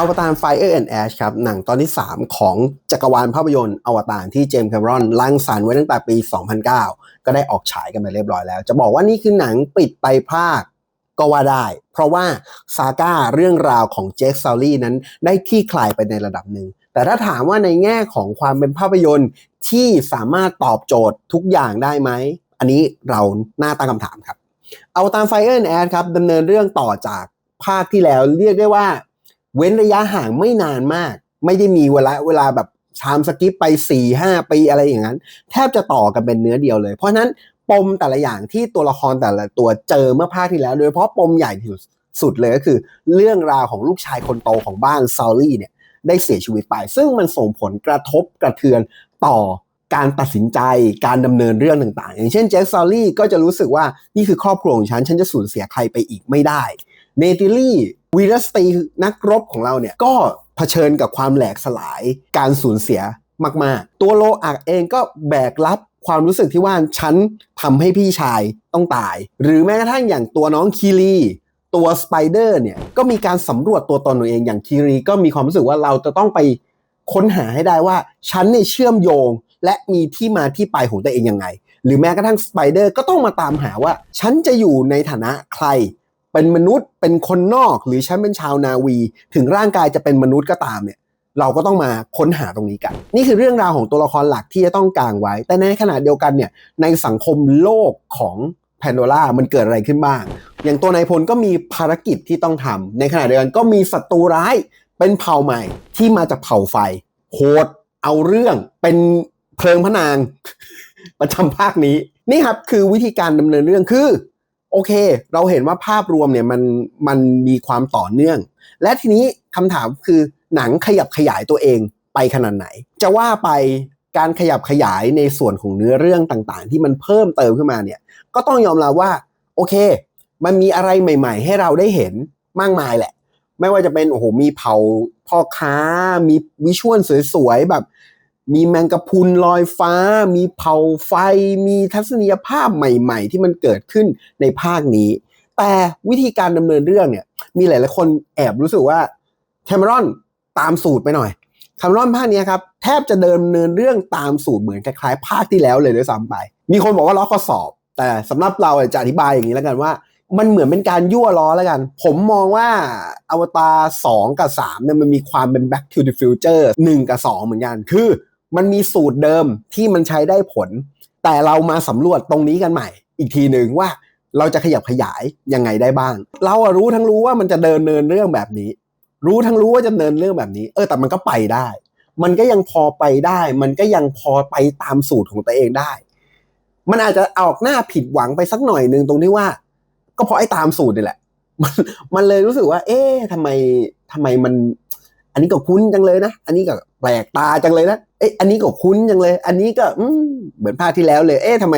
อวตาร Fire and Ash ครับ หนังตอนที่ 3 ของจักรวาลภาพยนตร์อวตารที่เจมส์แคมรอนรังสรรค์ไว้ตั้งแต่ปี 2009 ก็ได้ออกฉายกันไปเรียบร้อยแล้ว จะบอกว่านี่คือหนังปิดไปภาคก็ว่าได้ เพราะว่าซาก้าเรื่องราวของเจคซาลี่นั้นได้ที่คลายไปในระดับหนึ่ง แต่ถ้าถามว่าในแง่ของความเป็นภาพยนตร์ที่สามารถตอบโจทย์ทุกอย่างได้ไหม อันนี้เราหน้าตั้งคำถามครับ เอาตาม Fire and Ash ครับดำเนินเรื่องต่อจากภาคที่แล้วเรียกได้ว่า เว้นระยะห่างไม่นานมาก ไม่ได้มีเวลาเวลาแบบชามสกิปไป4ี่ห้าปีอะไรอย่างนั้น แทบจะต่อกันเป็นเนื้อเดียวเลย เพราะนั้นปมแต่ละอย่างที่ตัวละครแต่ละตัวเจอเมื่อภาคที่แล้ว โดยเฉพาะปมใหญ่ที่สุดเลยก็คือ เรื่องราวของลูกชายคนโตของบ้านซาลลี่เนี่ยได้เสียชีวิตไป ซึ่งมันส่งผลกระทบกระเทือนต่อการตัดสินใจการดำเนินเรื่องต่างๆ อย่างเช่นแจ็คซาลี่ก็จะรู้สึกว่านี่คือครอบครัวของฉัน ฉันจะสูญเสียใครไปอีกไม่ได้เนติลี่ วีรสตรีนักรบของเราเนี่ยก็เผชิญกับความแหลกสลายการสูญเสียมาก ๆ ตัวโลอักเองก็แบกรับความรู้สึกที่ว่าฉันทำให้พี่ชายต้องตาย หรือแม้กระทั่งอย่างตัวน้องคีรีตัวสไปเดอร์เนี่ยก็มีการสำรวจตัวตนตัวเองอย่างคีรีก็มีความรู้สึกว่าเราจะต้องไปค้นหาให้ได้ว่าฉันเนี่ยเชื่อมโยง และมีที่มาที่ไปของตัวเองยังไง หรือแม้กระทั่งสไปเดอร์ก็ต้องมาตามหาว่า ฉันจะอยู่ในฐานะใคร เป็นมนุษย์เป็นคนนอกหรือฉันเป็นชาวนาวี ถึงร่างกายจะเป็นมนุษย์ก็ตามเนี่ย เราก็ต้องมาค้นหาตรงนี้กัน นี่คือเรื่องราวของตัวละครหลักที่จะต้องกางไว้ แต่ในขณะเดียวกันเนี่ยในสังคมโลกของแพนโดล่ามันเกิดอะไรขึ้นบ้าง อย่างตัวนายพลก็มีภารกิจที่ต้องทำในขณะเดียวกันก็มีศัตรูร้ายเป็นเผ่าใหม่ที่มาจากเผ่าไฟโหดเอาเรื่องเป็นเพลิงพนางประจำภาคนี้ นี่ครับคือวิธีการดำเนินเรื่องคือ โอเค เราเห็นว่าภาพรวมเนี่ยมันมันมีความต่อเนื่อง และทีนี้คำถามคือหนังขยับขยายตัวเองไปขนาดไหน จะว่าไปการขยับขยายในส่วนของเนื้อเรื่องต่างๆ ที่มันเพิ่มเติมขึ้นมาเนี่ยก็ต้องยอมรับว่าโอเค มันมีอะไรใหม่ ๆ ให้เราได้เห็นมากมายแหละ ไม่ว่าจะเป็นโอ้โหมีเผาพ่อค้ามีวิชวลสวยๆแบบ มีแมงกะพุนลอยฟ้า มีเผาไฟ มีทัศนียภาพใหม่ ๆ ที่มันเกิดขึ้นในภาคนี้ แต่วิธีการดำเนินเรื่องเนี่ย มีหลายๆคนแอบรู้สึกว่าแคมรอนตามสูตรไปหน่อยแคมรอนภาคนี้ครับ แทบจะเดินเนินเรื่องตามสูตรเหมือนคล้ายๆภาคที่แล้วเลยด้วยซ้ำไป มีคนบอกว่าล้อข้อสอบ แต่สำหรับเราจะอธิบายอย่างนี้แล้วกันว่า มันเหมือนเป็นการยั่วล้อแล้วกัน ผมมองว่าอวตาร2กับ3เนี่ยมันมีความเป็น back to the future 1 กับ 2 เหมือนกัน คือ มันมีสูตรเดิมที่มันใช้ได้ผล แต่เรามาสำรวจตรงนี้กันใหม่ อีกทีหนึ่งว่าเราจะขยับขยายยังไงได้บ้าง เราอะรู้ทั้งรู้ว่ามันจะเดินเนินเรื่องแบบนี้ รู้ทั้งรู้ว่าจะเดินเรื่องแบบนี้ เออแต่มันก็ไปได้ มันก็ยังพอไปได้ มันก็ยังพอไปตามสูตรของตัวเองได้ มันอาจจะออกหน้าผิดหวังไปสักหน่อยหนึ่งตรงที่ว่า ก็เพราะไอ้ตามสูตรนี่แหละ มันมันเลยรู้สึกว่า เอ๊ะทำไมทำไมมัน อันนี้ก็คุ้นจังเลยนะ อันนี้ก็แปลกตาจังเลยนะ เอ๊ะอันนี้ก็คุ้นจังเลย อันนี้ก็อืเหมือนภาคที่แล้วเลย เอ๊ะทำไม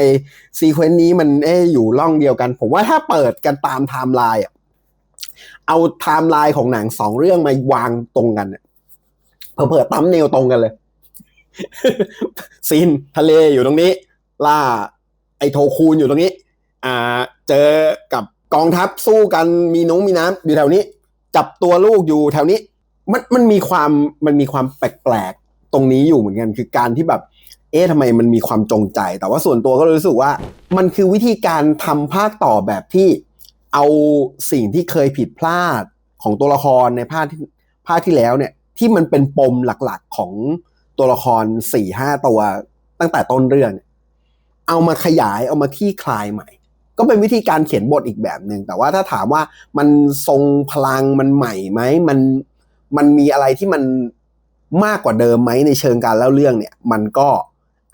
ซีเควนต์นี้มันเอ๊ะอยู่ร่องเดียวกัน ผมว่าถ้าเปิดกันตามไทม์ไลน์อะเอาไทม์ไลน์ของหนังสองเรื่องมาวางตรงกันเนี่ยเผื่อๆตั้มเนวตรงกันเลยซีนทะเลอยู่ตรงนี้ ล่า ไอโทคูนอยู่ตรงนี้ อ่า เจอกับกองทัพสู้กันมีน้องมีน้ำอยู่แถวนี้ จับตัวลูกอยู่แถวนี้ มันมันมีความมันมีความแปลกๆตรงนี้อยู่เหมือนกัน คือการที่แบบ เอ๊ะทำไมมันมีความจงใจ แต่ว่าส่วนตัวก็รู้สึกว่า มันคือวิธีการทำภาคต่อแบบที่เอาสิ่งที่เคยผิดพลาดของตัวละครในภาคที่ภาคที่แล้วเนี่ย ที่มันเป็นปมหลักๆของตัวละครสี่ห้าตัวตั้งแต่ต้นเรื่อง เอามาขยายเอามาที่คลายใหม่ ก็เป็นวิธีการเขียนบทอีกแบบหนึ่งแต่ว่าถ้าถามว่ามันทรงพลังมันใหม่ไหมมัน มันมีอะไรที่มันมากกว่าเดิมไหมในเชิงการเล่าเรื่องเนี่ย มันก็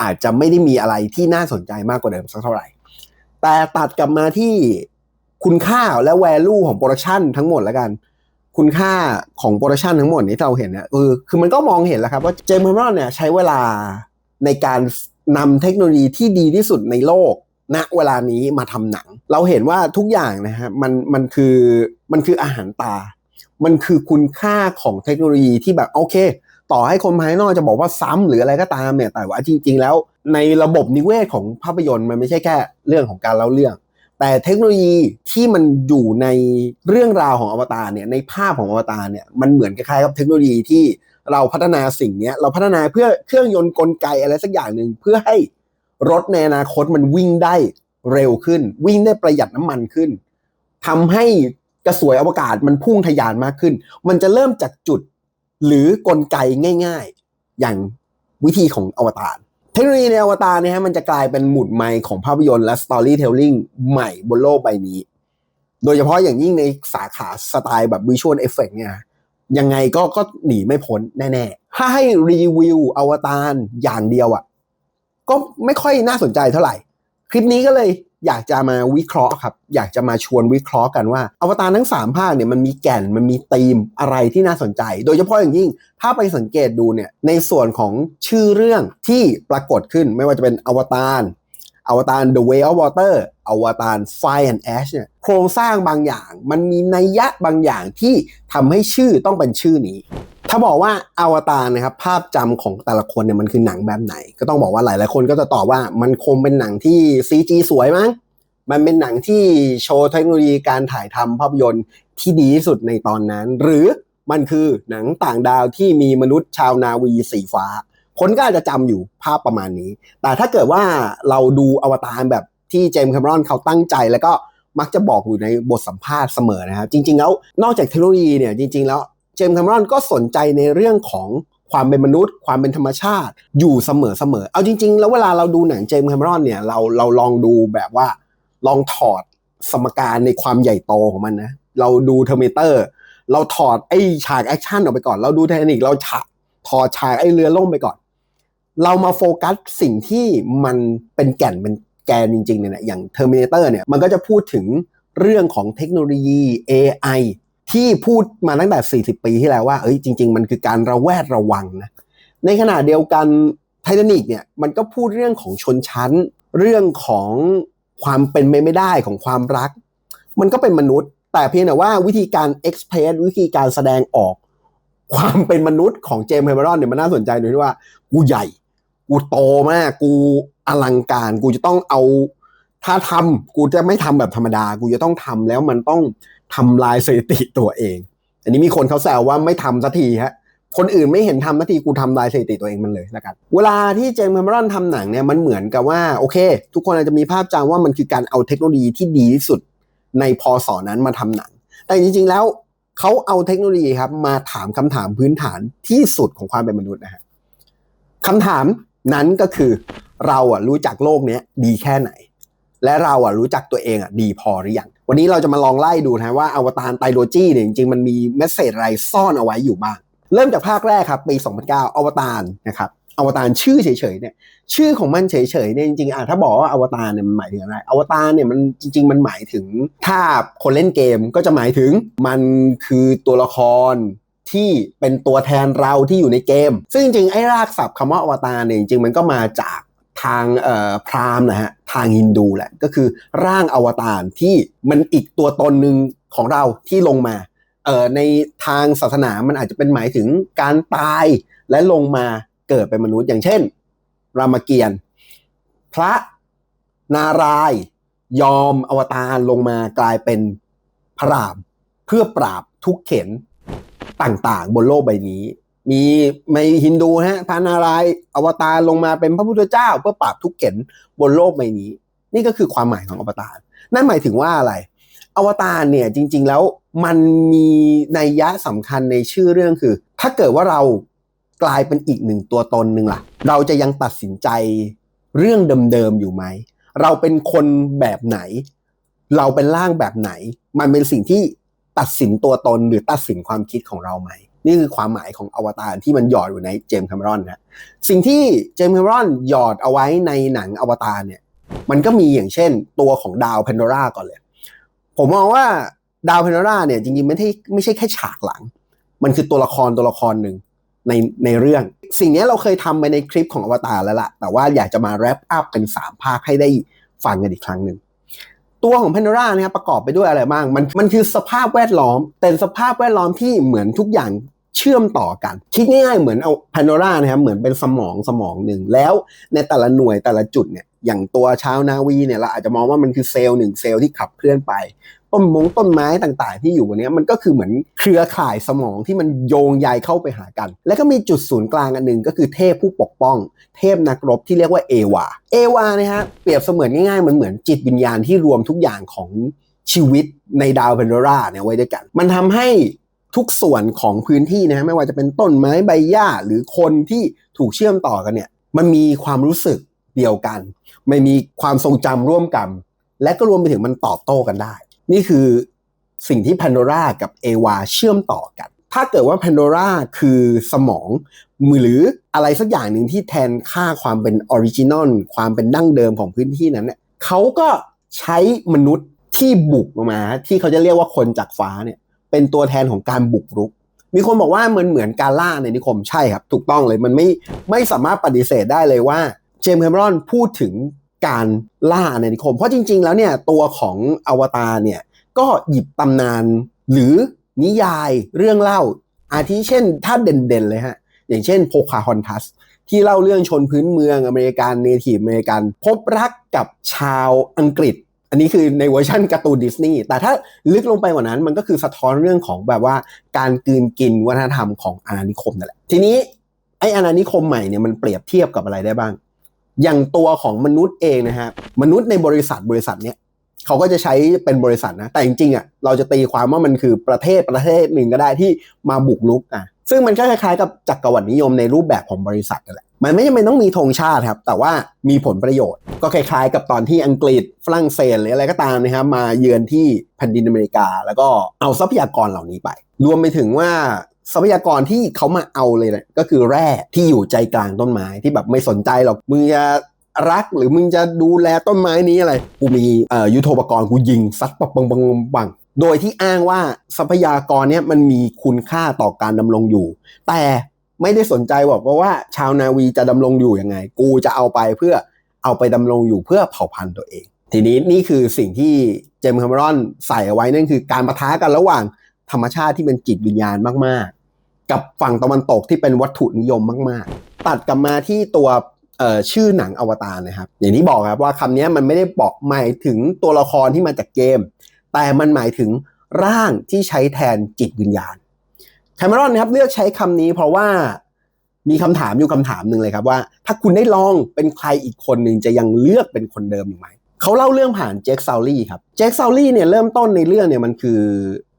อาจจะไม่ได้มีอะไรที่น่าสนใจมากกว่าเดิมสักเท่าไหร่ แต่ตัดกลับมาที่คุณค่าและแวลูของโปรดักชันทั้งหมดแล้วกัน คุณค่าของโปรดักชันทั้งหมดที่เราเห็นเนี่ยคือคือมันก็มองเห็นแล้วครับว่าเจมส์แคมรอนเนี่ยใช้เวลาในการนำเทคโนโลยีที่ดีที่สุดในโลกณเวลานี้มาทำหนัง เราเห็นว่าทุกอย่างนะฮะมันมันคือมันคืออาหารตา มันคือคุณค่าของเทคโนโลยีที่แบบโอเค ต่อให้คนภายนอกจะบอกว่าซ้ำหรืออะไรก็ตามเนี่ยแต่ว่าจริง ๆ แล้ว ในระบบนิเวศของภาพยนตร์มันไม่ใช่แค่เรื่องของการเล่าเรื่อง แต่เทคโนโลยีที่มันอยู่ในเรื่องราวของอวตารเนี่ยในภาพของอวตารเนี่ยมันเหมือนคล้ายๆกับเทคโนโลยีที่เราพัฒนาสิ่งนี้เราพัฒนาเพื่อเครื่องยนต์กลไกอะไรสักอย่างหนึ่งเพื่อให้รถในอนาคตมันวิ่งได้เร็วขึ้น วิ่งได้ประหยัดน้ำมันขึ้นทำให้ กระสวยอวกาศมันพุ่งทะยานมากขึ้น มันจะเริ่มจากจุดหรือกลไกง่าย ๆ อย่างวิธีของอวตารเทคโนโลยีในอวตารเนี่ยฮะมันจะกลายเป็นหมุดไมค์ของภาพยนตร์และสตอรี่เทลลิ่งใหม่บนโลกใบนี้ โดยเฉพาะอย่างยิ่งในสาขาสไตล์แบบวิชวลเอฟเฟกเนี่ยยังไงก็ก็หนีไม่พ้นแน่ๆ ถ้าให้รีวิวอวตารอย่างเดียวอะ่ะก็ไม่ค่อยน่าสนใจเท่าไหร่ คลิปนี้ก็เลย อยากจะมาวิเคราะห์ครับ อยากจะมาชวนวิเคราะห์กันว่า อวตารทั้ง 3 ภาคเนี่ยมันมีแก่นมันมีธีมอะไรที่น่าสนใจ โดยเฉพาะอย่างยิ่ง ถ้าไปสังเกตดูเนี่ยในส่วนของชื่อเรื่องที่ปรากฏขึ้นไม่ว่าจะเป็นอวตารอวตาร The Way of Water อวตาร Fire and Ash เนี่ยโครงสร้างบางอย่าง มันมีนัยยะบางอย่างที่ทำให้ชื่อต้องเป็นชื่อนี้ ถ้าบอกว่าอวตารนะครับภาพจำของแต่ละคนเนี่ยมันคือหนังแบบไหน ก็ต้องบอกว่าหลายๆคนก็จะตอบว่ามันคงเป็นหนังที่ CG สวยมั้งมันเป็นหนังที่โชว์เทคโนโลยีการถ่ายทำภาพยนตร์ที่ดีที่สุดในตอนนั้น หรือมันคือหนังต่างดาวที่มีมนุษย์ชาวนาวีสีฟ้า คนก็อาจจะจำอยู่ภาพประมาณนี้ แต่ถ้าเกิดว่าเราดูอวตารแบบ ที่เจมส์แคมรอนเขาตั้งใจแล้วก็มักจะบอกอยู่ในบทสัมภาษณ์เสมอนะครับ จริง ๆ แล้วนอกจากเทคโนโลยีเนี่ยจริง ๆ แล้วเจมส์แคมรอนก็สนใจในเรื่องของความเป็นมนุษย์ ความเป็นธรรมชาติอยู่เสมอเสมอเอาจริง ๆ แล้วเวลาเราดูหนังเจมส์แคมรอนเนี่ยเราเราลองดูแบบว่าลองถอดสมการในความใหญ่โตของมันนะเราดูเทอร์มิเตอร์เราถอดไอ้ฉากแอคชั่นออกไปก่อน เราดูไททานิกเราฉากถอดฉากไอ้เรือล่มไปก่อน เรามาโฟกัสสิ่งที่มันเป็นแก่นเป็น แกนจริงๆเนี่ยอย่างเทอร์มิเตอร์เนี่ยมันก็จะพูดถึงเรื่องของเทคโนโลยี AI ที่พูดมาตั้งแต่ 40 ปีที่แล้วว่าเอ้ยจริง ๆ มันคือการระแวดระวังนะในขณะเดียวกันไททานิกเนี่ยมันก็พูดเรื่องของชนชั้น เรื่องของความเป็นไปไม่ได้ของความรัก มันก็เป็นมนุษย์ แต่เพียงแต่ว่าวิธีการเอ็กซ์เพรสวิธีการแสดงออก ความเป็นมนุษย์ของเจมส์เฮเบรอนเนี่ยมันน่าสนใจตรงที่ว่ากูใหญ่ กูโตมากกู อลังการกูจะต้องเอา ถ้าทำกูจะไม่ทำแบบธรรมดา กูจะต้องทำแล้วมันต้องทำลายสถิติตัวเอง อันนี้มีคนเขาแซวว่าไม่ทำสักทีฮะคนอื่นไม่เห็นทำนาทีกูทำลายสถิติตัวเองมันเลยล้วกัน เวลาที่เจมส์แคมรอนทำหนังเนี่ยมันเหมือนกับว่าโอเค ทุกคนอาจจะมีภาพจำว่ามันคือการเอาเทคโนโลยีที่ดีที่สุดในพอสอนั้นมาทำหนัง แต่จริงๆแล้วเขาเอาเทคโนโลยีครับมาถามคำถามพื้นฐานที่สุดของความเป็นมนุษย์นะฮะคำถาม นั้นก็คือเราอะรู้จักโลกเนี้ยดีแค่ไหน และเราอะรู้จักตัวเองอะดีพอหรือยังวันนี้เราจะมาลองไล่ดูนะว่าอวตารไตโลจีเนี่ยจริงๆมันมีเมสเซจอะไรซ่อนเอาไว้อยู่บ้าง เริ่มจากภาคแรกครับปี 2009 อวตารนะครับอวตารชื่อเฉยๆเนี่ยชื่อของมันเฉยๆเนี่ยจริงๆอะถ้าบอกว่าอวตารเนี่ยมันหมายถึงอะไรอวตารเนี่ยมันจริง ๆ มันหมายถึงถ้าคนเล่นเกมก็จะหมายถึงมันคือตัวละคร ที่เป็นตัวแทนเราที่อยู่ในเกม ซึ่งจริงๆไอ้รากศัพท์คำว่าอวตารเนี่ยจริงๆมันก็มาจากทางพราหมณ์นะฮะทางฮินดูแหละก็คือร่างอวตารที่มันอีกตัวตนหนึ่งของเราที่ลงมาเอ่อในทางศาสนามันอาจจะเป็นหมายถึงการตายและลงมาเกิดเป็นมนุษย์อย่างเช่น รามเกียรติ์พระนารายณ์ยอมอวตารลงมากลายเป็นพระราม เพื่อปราบทุกข์เข็น ต่างๆ บนโลกใบนี้ มีในฮินดูฮะพระนารายอวตารลงมาเป็นพระพุทธเจ้า เพื่อปราบทุกข์เข็นบนโลกใบนี้ นี่ก็คือความหมายของอวตาร นั่นหมายถึงว่าอะไร อวตารเนี่ยจริง ๆ แล้วมันมีนัยยะสำคัญในชื่อเรื่องคือ ถ้าเกิดว่าเรากลายเป็นอีกหนึ่งตัวตนหนึ่งล่ะ เราจะยังตัดสินใจเรื่องเดิมๆอยู่ไหม เราเป็นคนแบบไหน เราเป็นร่างแบบไหน มันเป็นสิ่งที่ ตัดสินตัวตนหรือตัดสินความคิดของเราไหม นี่คือความหมายของอวตารที่มันหยอดอยู่ในเจมส์แคมรอนนะสิ่งที่เจมส์แคมรอนหยอดเอาไว้ในหนังอวตารเนี่ยมันก็มีอย่างเช่น ตัวของดาวเพนโดราก่อนเลย ผมมองว่าดาวเพนโดราเนี่ยจริงๆไม่ใช่ไม่ใช่แค่ฉากหลัง มันคือตัวละครตัวละครหนึ่งในในเรื่อง สิ่งนี้เราเคยทำไปในคลิปของอวตารแล้วล่ะ แต่ว่าอยากจะมาแรปอัพเป็น 3 ภาคให้ได้ฟังกันอีกครั้งหนึ่ง ตัวของเพนโดราเนี่ยประกอบไปด้วยอะไรบ้าง มันมันคือสภาพแวดล้อม แต่สภาพแวดล้อมที่เหมือนทุกอย่าง เชื่อมต่อกัน คิดง่ายๆเหมือนเอาพานโนรานะครับ เหมือนเป็นสมองสมองหนึ่งแล้วในแต่ละหน่วยแต่ละจุดเนี่ยอย่างตัวชาวนาวีเนี่ยเราอาจจะมองว่ามันคือเซลล์หนึ่งเซลล์ที่ขับเคลื่อนไป ต้นมงต้นไม้ต่างๆ ที่อยู่บนนี้มันก็คือเหมือนเครือข่ายสมองที่มันโยงใยเข้าไปหากัน แล้วก็มีจุดศูนย์กลางอันหนึ่งก็คือเทพผู้ปกป้อง เทพนักรบที่เรียกว่าเอวาเอวานะฮะเปรียบเสมือนง่ายๆมันเหมือนจิตวิญญาณที่รวมทุกอย่างของชีวิตในดาวเพนโดราเนี่ยไว้ด้วยกัน มันทำให้ ทุกส่วนของพื้นที่นะฮะไม่ว่าจะเป็นต้นไม้ใบหญ้าหรือคนที่ถูกเชื่อมต่อกันเนี่ยมันมีความรู้สึกเดียวกัน ไม่มีความทรงจำร่วมกัน และก็รวมไปถึงมันตอบโต้กันได้ นี่คือสิ่งที่แพนโดรากับเอวาเชื่อมต่อกัน ถ้าเกิดว่าแพนโดราคือสมองมือหรืออะไรสักอย่างหนึ่งที่แทนค่าความเป็นออริจินอลความเป็นดั้งเดิมของพื้นที่นั้นเนี่ยเขาก็ใช้มนุษย์ที่บุกมา ที่เขาจะเรียกว่าคนจากฟ้าเนี่ย เป็นตัวแทนของการบุกรุก มีคนบอกว่ามันเหมือนการล่าในนิคมใช่ครับ ถูกต้องเลยมันไม่ไม่สามารถปฏิเสธได้เลยว่าเจมส์แคมรอนพูดถึงการล่าในนิคม เพราะจริง ๆ แล้วเนี่ยตัวของอวตารเนี่ยก็หยิบตำนาน หรือนิยายเรื่องเล่า อาทิเช่นถ้าเด่นๆเลยฮะอย่างเช่นโพคาฮอนทัสที่เล่าเรื่องชนพื้นเมืองอเมริกันเนทีฟอเมริกัน พบรักกับชาวอังกฤษ อันนี้คือในเวอร์ชันการ์ตูนดิสนีย์แต่ถ้าลึกลงไปกว่านั้นมันก็คือสะท้อนเรื่องของแบบว่าการกืนกินวัฒนธรรมของอาณานิคมนั่นแหละทีนี้ไออาณานิคมใหม่เนี่ยมันเปรียบเทียบกับอะไรได้บ้าง อย่างตัวของมนุษย์เองนะฮะมนุษย์ในบริษัทบริษัทเนี้ยเขาก็จะใช้เป็นบริษัทนะ แต่จริงๆอะเราจะตีความว่ามันคือประเทศประเทศหนึ่งก็ได้ที่มาบุกรุกอะซึ่งมันก็คล้ายๆกับจักรวรรดินิยมในรูปแบบของบริษัทนั่นแหละ มันไม่จำเป็นต้องมีธงชาติครับ แต่ว่ามีผลประโยชน์ ก็คล้ายๆ กับตอนที่อังกฤษฝรั่งเศสหรืออะไรก็ตามนะครับ มาเยือนที่แผ่นดินอเมริกา แล้วก็เอาทรัพยากรเหล่านี้ไป รวมไปถึงว่าทรัพยากรที่เขามาเอาเลยนะก็คือแร่ที่อยู่ใจกลางต้นไม้ที่แบบไม่สนใจหรอกมึงจะรักหรือมึงจะดูแลต้นไม้นี้อะไรกูมียุทโธปกรณ์กูยิงซัดปังปังปังปังโดยที่อ้างว่าทรัพยากรเนี้ยมันมีคุณค่าต่อการดำรงอยู่ แต่ ไม่ได้สนใจบอกว่าว่าชาวนาวีจะดำรงอยู่ยังไง กูจะเอาไปเพื่อเอาไปดำรงอยู่เพื่อเผ่าพันธุ์ตัวเอง ทีนี้นี่คือสิ่งที่เจมส์คาร์มรอนใส่เอาไว้นั่นคือการประทะกันระหว่างธรรมชาติที่เป็นจิตวิญญาณมากๆ กับฝั่งตะวันตกที่เป็นวัตถุนิยมมาก ๆ ตัดกลับมาที่ตัวชื่อหนังอวตารนะครับ อย่างที่บอกครับว่าคำนี้มันไม่ได้บอกหมายถึงตัวละครที่มาจากเกม แต่มันหมายถึงร่างที่ใช้แทนจิตวิญญาณ แคมรอนนะครับเลือกใช้คำนี้เพราะว่ามีคำถามอยู่คำถามหนึ่งเลยครับว่า ถ้าคุณได้ลองเป็นใครอีกคนหนึ่งจะยังเลือกเป็นคนเดิมอยู่ไหมเขาเล่าเรื่องผ่านเจคซาวลี่ครับเจคซาวลี่เนี่ยเริ่มต้นในเรื่องเนี่ยมันคือ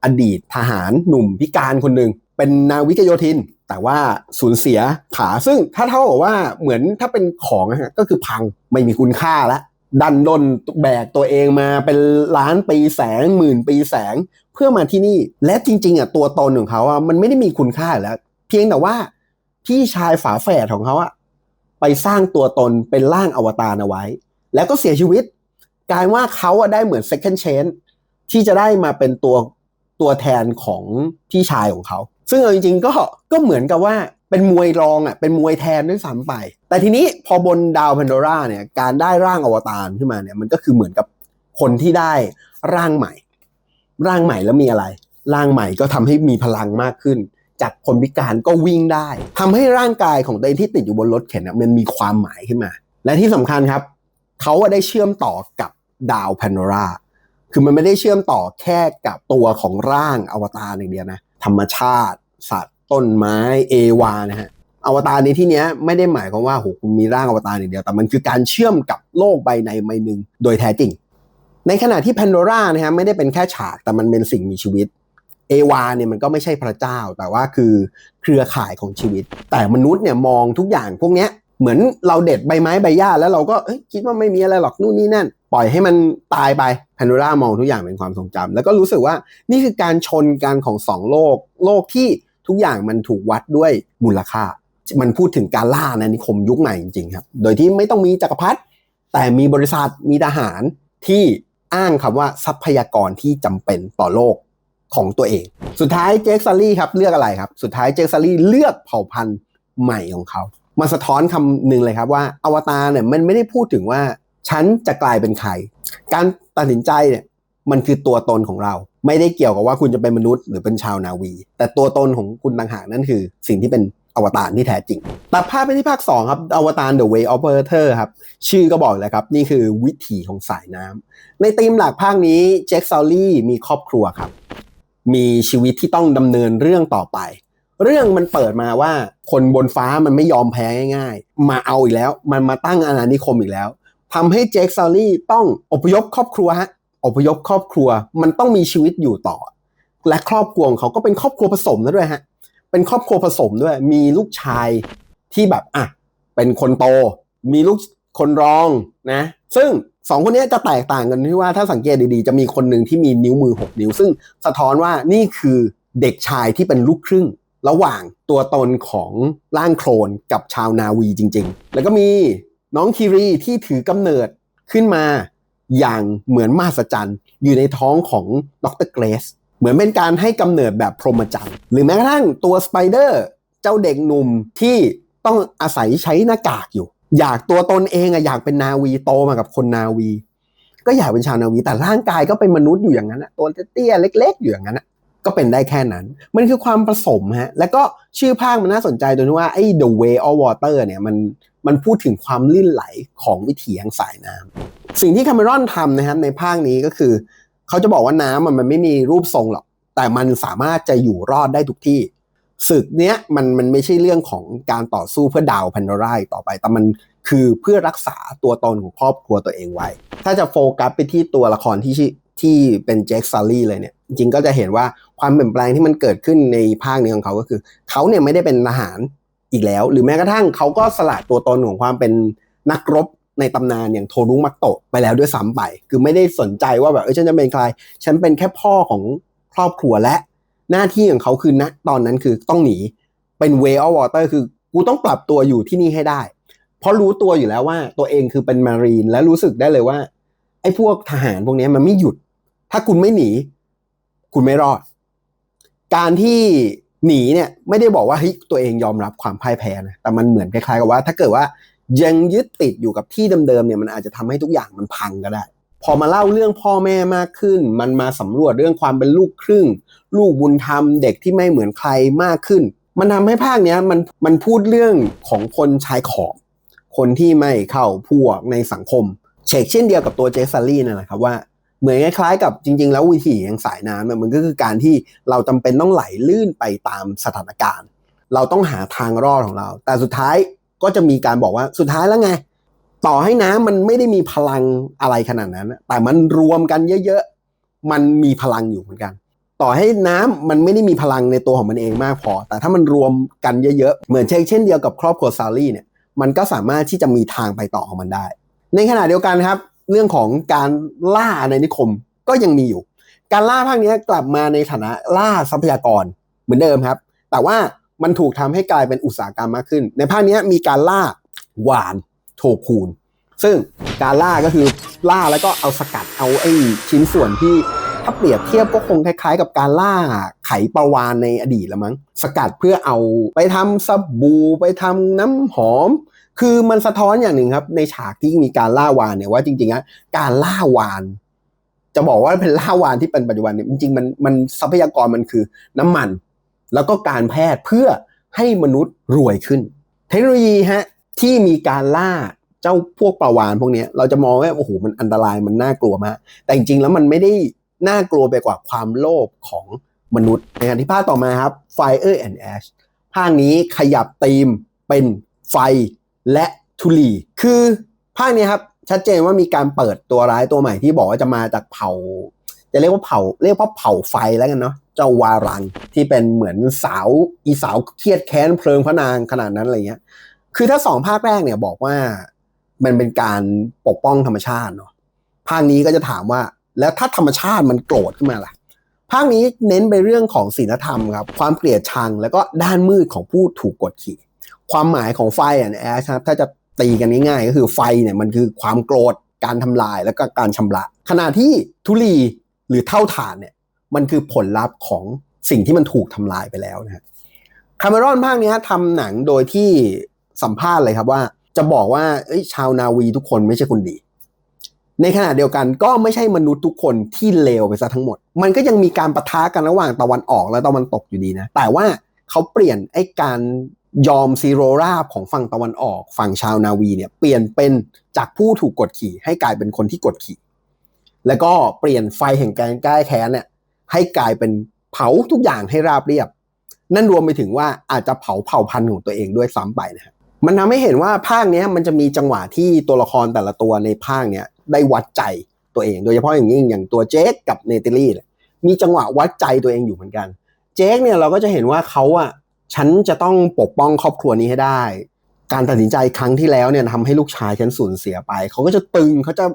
อดีตทหารหนุ่มพิการคนหนึ่งเป็นนาวิกโยธิน แต่ว่าสูญเสียขาซึ่งถ้าเท่ากับว่าเหมือนถ้าเป็นของนะฮะก็คือพังไม่มีคุณค่าแล้ว ดันดนแบกตัวเองมาเป็นล้านปีแสงหมื่นปีแสงเพื่อมาที่นี่และจริง ๆอะตัวตนของเขาอะมันไม่ได้มีคุณค่าแล้ว เพียงแต่ว่าพี่ชายฝาแฝดของเขาอะไปสร้างตัวตนเป็นร่างอวตารเอาไว้ แล้วก็เสียชีวิต กลายว่าเขาอะได้เหมือน second chance ที่จะได้มาเป็นตัวตัวแทนของพี่ชายของเขา ซึ่งเอาจริงๆก็ก็เหมือนกับว่า เป็นมวยรองอะเป็นมวยแทนด้วยซ้ำไป แต่ทีนี้พอบนดาวพันโดราเนี่ยการได้ร่างอวตารขึ้นมาเนี่ยมันก็คือเหมือนกับคนที่ได้ร่างใหม่ ร่างใหม่แล้วมีอะไร ร่างใหม่ก็ทำให้มีพลังมากขึ้น จากคนพิการก็วิ่งได้ทำให้ร่างกายของตัวเองที่ติดอยู่บนรถเข็นมันมีความหมายขึ้นมา และที่สำคัญครับเขาได้เชื่อมต่อกับดาวพันโดราคือมันไม่ได้เชื่อมต่อแค่กับตัวของร่างอวตารอย่างเดียวนะธรรมชาติ สัตว์ ต้นไม้เอวานะฮะอวตารในที่นี้ไม่ได้หมายความว่าโหคุณมีร่างอวตารอย่างเดียวแต่มันคือการเชื่อมกับโลกใบในใบหนึ่งโดยแท้จริง ในขณะที่แพนโดรานะฮะไม่ได้เป็นแค่ฉากแต่มันเป็นสิ่งมีชีวิตเอวาเนี่ยมันก็ไม่ใช่พระเจ้า แต่ว่าคือเครือข่ายของชีวิต แต่มนุษย์เนี่ยมองทุกอย่างพวกเนี้ยเหมือนเราเด็ดใบไม้ใบหญ้าแล้วเราก็คิดว่าไม่มีอะไรหรอกนู่นนี่นั่น ปล่อยให้มันตายไปแพนโดรามองทุกอย่างเป็นความทรงจำแล้วก็รู้สึกว่านี่คือการชนกันของสองโลก โลกที่ ทุกอย่างมันถูกวัดด้วยมูลค่า มันพูดถึงการล่าในนิคมยุคใหม่จริงๆครับ โดยที่ไม่ต้องมีจักรพรรดิแต่มีบริษัทมีทหารที่อ้างคำว่าทรัพยากรที่จำเป็นต่อโลกของตัวเอง สุดท้ายเจคซัลลี่ครับเลือกอะไรครับ สุดท้ายเจคซัลลี่เลือกเผ่าพันธุ์ใหม่ของเขา มาสะท้อนคำหนึ่งเลยครับว่าอวตารเนี่ยมันไม่ได้พูดถึงว่าฉันจะกลายเป็นใคร การตัดสินใจเนี่ย มันคือตัวตนของเรา ไม่ได้เกี่ยวกับว่าคุณจะเป็นมนุษย์หรือเป็นชาวนาวี แต่ตัวตนของคุณต่างหากนั่นคือ สิ่งที่เป็นอวตารที่แท้จริง ตัดภาพไปที่ภาค 2 ครับ อวตาร The Way of Water ครับ ชื่อก็บอกเลยครับ นี่คือวิถีของสายน้ำ ในธีมหลักภาคนี้แจ็คซอลลี่มีครอบครัวครับ มีชีวิตที่ต้องดำเนินเรื่องต่อไป เรื่องมันเปิดมาว่าคนบนฟ้ามันไม่ยอมแพ้ง่าย ๆ มาเอาอีกแล้ว มันมาตั้งอาณานิคมอีกแล้วทำให้แจ็คซอลลี่ต้องอพยพครอบครัวฮะ อพยพครอบครัว มันต้องมีชีวิตอยู่ต่อ และครอบครัวของเขาก็เป็นครอบครัวผสมนะด้วยฮะเป็นครอบครัวผสมด้วย มีลูกชายที่แบบอะเป็นคนโต มีลูกคนรองนะ ซึ่งสองคนนี้จะแตกต่างกันที่ว่าถ้าสังเกตดีๆ จะมีคนหนึ่งที่มีนิ้วมือ 6 นิ้ว ซึ่งสะท้อนว่านี่คือเด็กชายที่เป็นลูกครึ่ง ระหว่างตัวตนของร่างโครนกับชาวนาวีจริง ๆ แล้วก็มีน้องคีรีที่ถือกำเนิดขึ้นมา อย่างเหมือนมหัศจรรย์ อยู่ในท้องของดรเกรสเหมือนเป็นการให้กำเนิดแบบพรหมจรรย์ หรือแม้กระทั่งตัวสไปเดอร์เจ้าเด็กหนุ่มที่ต้องอาศัยใช้หน้ากากอยู่ อยากตัวตนเองอะอยากเป็นนาวีโตมากับคนนาวี ก็อยากเป็นชาวนาวีแต่ร่างกายก็เป็นมนุษย์อยู่อย่างนั้นอะตัวเตี้ยเล็ก ๆ อยู่อย่างนั้นอะก็เป็นได้แค่นั้น มันคือความผสมฮะ แล้วก็ชื่อภาคมันน่าสนใจตรงที่ว่าไอ้ The Way of Water เนี่ยมัน มันพูดถึงความลื่นไหลของวิถีแห่งสายน้ำสิ่งที่คาเมรอนทำนะครับในภาคนี้ก็คือ เขาจะบอกว่าน้ำมันมันไม่มีรูปทรงหรอก แต่มันสามารถจะอยู่รอดได้ทุกที่ศึกเนี้ยมันมันไม่ใช่เรื่องของการต่อสู้เพื่อดาวพันดอร่าต่อไป แต่มันคือเพื่อรักษาตัวตนของครอบครัวตัวเองไว้ ถ้าจะโฟกัสไปที่ตัวละครที่ที่เป็นแจ็คซัลลี่เลยเนี่ย จริงก็จะเห็นว่าความเปลี่ยนแปลงที่มันเกิดขึ้นในภาคนี้ของเขาก็คือ เขาเนี่ยไม่ได้เป็นทหาร อีกแล้ว หรือแม้กระทั่งเขาก็สละตัวตนของความเป็นนักรบในตำนานอย่างโทรุมักโตะไปแล้วด้วยซ้ำไป คือไม่ได้สนใจว่าแบบเออฉันจะเป็นใคร ฉันเป็นแค่พ่อของครอบครัวและ หน้าที่ของเขาคือณตอนนั้นคือต้องหนีเป็น way of water คือกูต้องปรับตัวอยู่ที่นี่ให้ได้ เพราะรู้ตัวอยู่แล้วว่าตัวเองคือเป็นมารีนและรู้สึกได้เลยว่า ไอ้พวกทหารพวกนี้มันไม่หยุด ถ้าคุณไม่หนี คุณไม่รอด การที่ หนีเนี่ยไม่ได้บอกว่าเฮ้ยตัวเองยอมรับความพ่ายแพ้นะแต่มันเหมือนคล้ายๆกับว่า ถ้าเกิดว่ายังยึดติดอยู่กับที่เดิมๆเนี่ยมันอาจจะทำให้ทุกอย่างมันพังก็ได้ พอมาเล่าเรื่องพ่อแม่มากขึ้น มันมาสำรวจเรื่องความเป็นลูกครึ่ง ลูกบุญธรรมเด็กที่ไม่เหมือนใครมากขึ้น มันทำให้ภาคเนี้ยมันมันพูดเรื่องของคนชายขอบคนที่ไม่เข้าพวกในสังคมเชกเช่นเดียวกับตัวเจสซารี่นั่นแหละครับว่า เหมือนคล้ายๆกับจริง ๆ แล้ววิถีอย่างสายน้ำมันก็คือการที่เราจำเป็นต้องไหลลื่นไปตามสถานการณ์ เราต้องหาทางรอดของเรา แต่สุดท้ายก็จะมีการบอกว่าสุดท้ายแล้วไง ต่อให้น้ำมันไม่ได้มีพลังอะไรขนาดนั้น แต่มันรวมกันเยอะๆ มันมีพลังอยู่เหมือนกัน ต่อให้น้ำมันไม่ได้มีพลังในตัวของมันเองมากพอ แต่ถ้ามันรวมกันเยอะๆ เหมือนเช่นเช่นเดียวกับครอบครัวซารี่เนี่ย มันก็สามารถที่จะมีทางไปต่อของมันได้ ในขณะเดียวกันครับ เรื่องของการล่าในนิคมก็ยังมีอยู่ การล่าภาคนี้กลับมาในฐานะล่าทรัพยากรเหมือนเดิมครับ แต่ว่ามันถูกทำให้กลายเป็นอุตสาหกรรมมากขึ้น ในภาคนี้มีการล่าหวานโทคูนซึ่งการล่าก็คือล่าแล้วก็เอาสกัดเอาไอ้ชิ้นส่วนที่ ถ้าเปรียบเทียบก็คงคล้ายๆ กับการล่าไขปลาวานในอดีตละมั้ง สกัดเพื่อเอาไปทำสบู่ไปทำน้ำหอม คือมันสะท้อนอย่างหนึ่งครับ ในฉากที่มีการล่าวานเนี่ยว่าจริงๆอะการล่าวาน จะบอกว่าเป็นล่าวานที่เป็นปัจจุบันเนี่ยจริงๆมันมันทรัพยากรมันคือน้ำมัน แล้วก็การแพทย์เพื่อให้มนุษย์รวยขึ้น เทคโนโลยีฮะที่มีการล่าเจ้าพวกปลาวานพวกนี้เราจะมองว่าโอ้โหมันอันตรายมันน่ากลัวมากแต่จริงๆแล้วมันไม่ได้ น่ากลัวไปกว่าความโลภของมนุษย์ ในขณะที่ภาคต่อมาครับ Fire and Ash ภาคนี้ขยับธีมเป็นไฟและทุลีคือภาคนี้ครับชัดเจนว่ามีการเปิดตัวร้ายตัวใหม่ที่บอกว่าจะมาจากเผ่า จะเรียกว่าเผ่า เรียกว่าเผ่าไฟแล้วกันเนาะเจ้าวารังที่เป็นเหมือนสาวอีสาวเครียดแค้นเพลิงพระนางขนาดนั้นอะไรเงี้ย คือถ้าสองภาคแรกเนี่ยบอกว่ามันเป็นการปกป้องธรรมชาติเนาะภาคนี้ก็จะถามว่า แล้วถ้าธรรมชาติมันโกรธขึ้นมาล่ะ ภาคนี้เน้นไปเรื่องของศีลธรรมครับ ความเกลียดชังแล้วก็ด้านมืดของผู้ถูกกดขี่ ความหมายของไฟอะแอชครับถ้าจะตีกันง่ายๆก็คือไฟเนี่ยมันคือความโกรธการทำลายแล้วก็การชำระ ขณะที่ทุลีหรือเท่าฐานเนี่ยมันคือผลลัพธ์ของสิ่งที่มันถูกทำลายไปแล้วนะฮะคาเมรอนภาคนี้ทำหนังโดยที่สัมภาษณ์เลยครับว่า จะบอกว่าชาวนาวีทุกคนไม่ใช่คนดี ในขณะเดียวกันก็ไม่ใช่มนุษย์ทุกคนที่เลวไปซะทั้งหมด มันก็ยังมีการประทะกันระหว่างตะวันออกและตะวันตกอยู่ดีนะ แต่ว่าเขาเปลี่ยนไอ้การยอมซีโรราบของฝั่งตะวันออกฝั่งชาวนาวีเนี่ยเปลี่ยนเป็นจากผู้ถูกกดขี่ ให้กลายเป็นคนที่กดขี่ แล้วก็เปลี่ยนไฟแห่งการแก้แค้นเนี่ยให้กลายเป็นเผาทุกอย่างให้ราบเรียบ นั่นรวมไปถึงว่าอาจจะเผาเผ่าพันธุ์ของตัวเองด้วยซ้ำไปนะครับมันทำให้เห็นว่าภาคเนี้ยมันจะมีจังหวะที่ตัวละครแต่ละตัวในภาคเนี้ย ได้วัดใจตัวเอง โดยเฉพาะอย่างยิ่งอย่างตัวเจคกับเนติลี่มีจังหวะวัดใจตัวเองอยู่เหมือนกัน เจคเนี่ยเราก็จะเห็นว่าเขาอะฉันจะต้องปกป้องครอบครัวนี้ให้ได้ การตัดสินใจครั้งที่แล้วเนี่ยทำให้ลูกชายฉันสูญเสียไป เขาก็จะตึงเขาจะ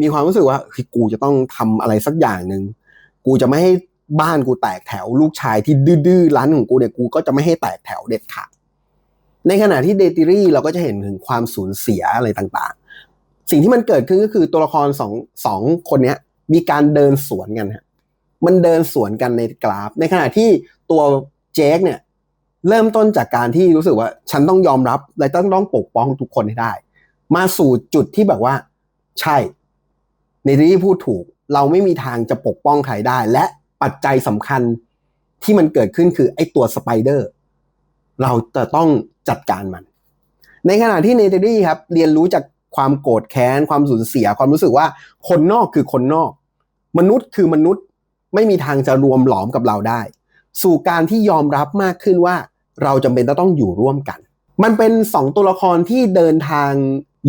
มีความรู้สึกว่าเฮ้ยกูจะต้องทำอะไรสักอย่างหนึ่งกูจะไม่ให้บ้านกูแตกแถว ลูกชายที่ดื้อๆร้านของกูเนี่ยกูก็จะไม่ให้แตกแถวเด็ดขาดในขณะที่เดติรี่เราก็จะเห็นถึงความสูญเสียอะไรต่างๆ สิ่งที่มันเกิดขึ้นก็คือตัวละครสองสองคนเนี้ย มีการเดินสวนกันฮะมันเดินสวนกันในกราฟ ในขณะที่ตัวเจคเนี่ยเริ่มต้นจากการที่รู้สึกว่าฉันต้องยอมรับและต้องต้องปกป้องทุกคนให้ได้ มาสู่จุดที่แบบว่า ใช่ ในที่พูดถูกเราไม่มีทางจะปกป้องใครได้ และปัจจัยสำคัญที่มันเกิดขึ้นคือไอ้ตัวสไปเดอร์เราจะต้องจัดการมัน ในขณะที่เนเธอรี่ครับ เรียนรู้จาก ความโกรธแค้น ความสูญเสีย ความรู้สึกว่าคนนอกคือคนนอก มนุษย์คือมนุษย์ไม่มีทางจะรวมหลอมกับเราได้ สู่การที่ยอมรับมากขึ้นว่า เราจำเป็นต้องอยู่ร่วมกัน มันเป็นสองตัวละครที่เดินทาง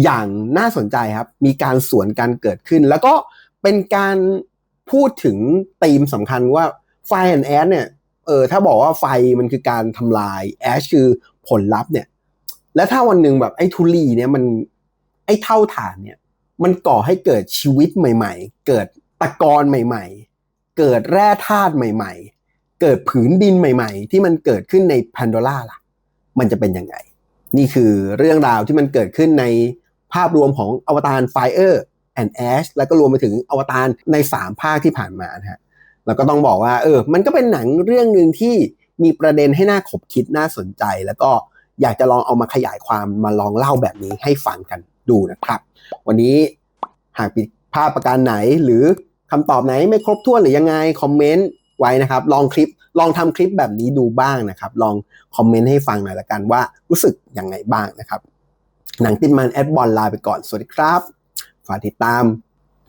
อย่างน่าสนใจครับ มีการสวนกันเกิดขึ้น แล้วก็เป็นการพูดถึงธีมสำคัญว่าไฟแอนแอสเนี่ยเออถ้าบอกว่าไฟมันคือการทำลายแอชคือผลลัพธ์เนี่ย และถ้าวันหนึ่งแบบไอ้ทุลีเนี่ยมัน อ้เท่าฐานเนี่ยมันก่อให้เกิดชีวิตใหม่ ๆ เกิดตะกอนใหม่ ๆ เกิดแร่ธาตุใหม่ ๆ เกิดผืนดินใหม่ ๆ ที่มันเกิดขึ้นในแพนโดล่าล่ะ มันจะเป็นยังไง นี่คือเรื่องราวที่มันเกิดขึ้นในภาพรวมของอวตาร Fire and Ash แล้วก็รวมไปถึงอวตารใน 3 ภาคที่ผ่านมานะฮะแล้วก็ต้องบอกว่าเออ มันก็เป็นหนังเรื่องหนึ่งที่มีประเด็นให้น่าขบคิดน่าสนใจ แล้วก็อยากจะลองเอามาขยายความมาลองเล่าแบบนี้ให้ฟังกัน ดูนะครับ วันนี้หากผิดพลาดประการไหนหรือคำตอบไหนไม่ครบถ้วนหรือยังไงคอมเมนต์ไว้นะครับ ลองคลิปลองทำคลิปแบบนี้ดูบ้างนะครับ ลองคอมเมนต์ให้ฟังหน่อยละกันว่ารู้สึกยังไงบ้างนะครับ หนังติดมันแอดบอลลาไปก่อนสวัสดีครับ ฝากติดตาม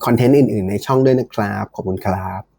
คอนเทนต์อื่น ๆ ในช่องด้วยนะครับ ขอบคุณครับ